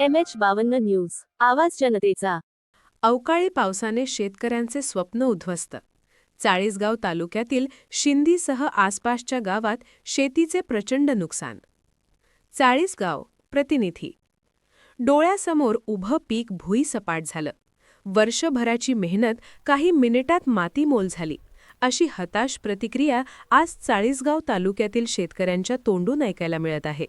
M H बावन्न news. आवाज जनतेचा. अवकाळी पावसाने शेतकऱ्यांचे स्वप्न उद्ध्वस्त. चाळीसगाव तालुक्यातील शिंदीसह आसपासच्या गावात शेतीचे प्रचंड नुकसान. चाळीसगाव प्रतिनिधी. डोळ्यासमोर उभं पीक भुईसपाट झालं. वर्षभराची मेहनत काही मिनिटात मातीमोल झाली. अशी हताश प्रतिक्रिया आज चाळीसगाव तालुक्यातील शेतकऱ्यांच्या तोंडून ऐकायला मिळत आहे.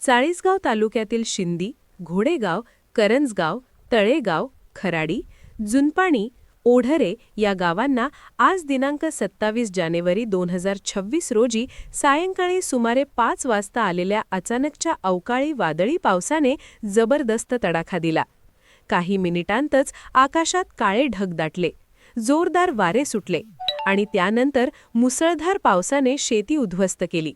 चाळीसगाव तालुक्यातील शिंदी घोडेगाव करंजगाव तळेगाव खराडी जुनपाणी ओढरे या गावांना आज दिनांक सत्तावीस जानेवारी दोन हजार छव्वीस रोजी सायंकाळी सुमारे पाच वाजता आलेल्या अचानकच्या अवकाळी वादळी पावसाने जबरदस्त तडाखा दिला. काही मिनिटांतच आकाशात काळे ढग दाटले जोरदार वारे सुटले आणि त्यानंतर मुसळधार पावसाने शेती उद्ध्वस्त केली.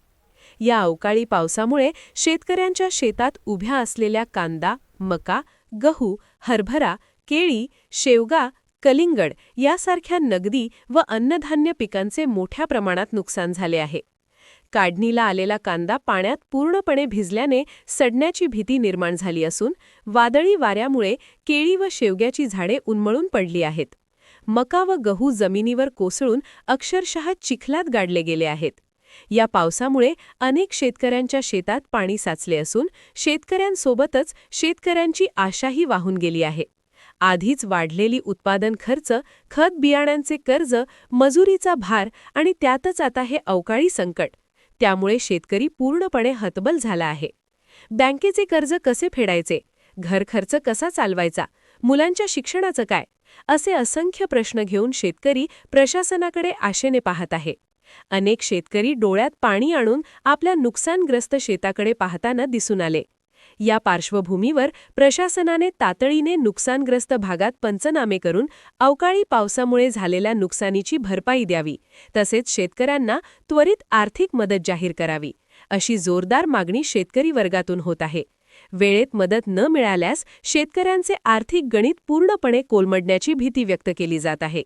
या अवकाळी पावसामुळे शेतकऱ्यांच्या शेतात उभ्या असलेल्या कांदा मका गहू हरभरा केळी शेवगा कलिंगड यासारख्या नगदी व अन्नधान्य पिकांचे मोठ्या प्रमाणात नुकसान झाले आहे. काढणीला आलेला कांदा पाण्यात पूर्णपणे भिजल्याने सडण्याची भीती निर्माण झाली असून वादळी वाऱ्यामुळे केळी व शेवग्याची झाडे उन्मळून पडली आहेत. मका व गहू जमिनीवर कोसळून अक्षरशः चिखलात गाडले गेले आहेत. या पावसामुळे अनेक शेतकऱ्यांच्या शेतात पाणी साचले असून शेतकऱ्यांसोबतच शेतकऱ्यांची आशाही वाहून गेली आहे. आधीच वाढलेली उत्पादन खर्च खत बियाण्यांचे कर्ज मजुरीचा भार आणि त्यातच आता हे अवकाळी संकट त्यामुळे शेतकरी पूर्णपणे हतबल झाला आहे. बँकेचे कर्ज कसे फेडायचे? घर खर्च कसा चालवायचा? मुलांच्या शिक्षणाचं काय? असे असंख्य प्रश्न घेऊन शेतकरी प्रशासनाकडे आशेने पाहत आहे. अनेक शेतकरी डोळ्यात पाणी आणून आपल्या नुकसानग्रस्त शेताकडे पाहताना दिसून आले. या पार्श्वभूमीवर प्रशासनाने तातडीने नुकसानग्रस्त भागात पंचनामे करून अवकाळी पावसामुळे झालेल्या नुकसानीची भरपाई द्यावी तसेच शेतकऱ्यांना त्वरित आर्थिक मदत जाहीर करावी अशी जोरदार मागणी शेतकरी वर्गातून होत आहे. वेळेत मदत न मिळाल्यास शेतकऱ्यांचे आर्थिक गणित पूर्णपणे कोलमडण्याची भीती व्यक्त केली जात आहे.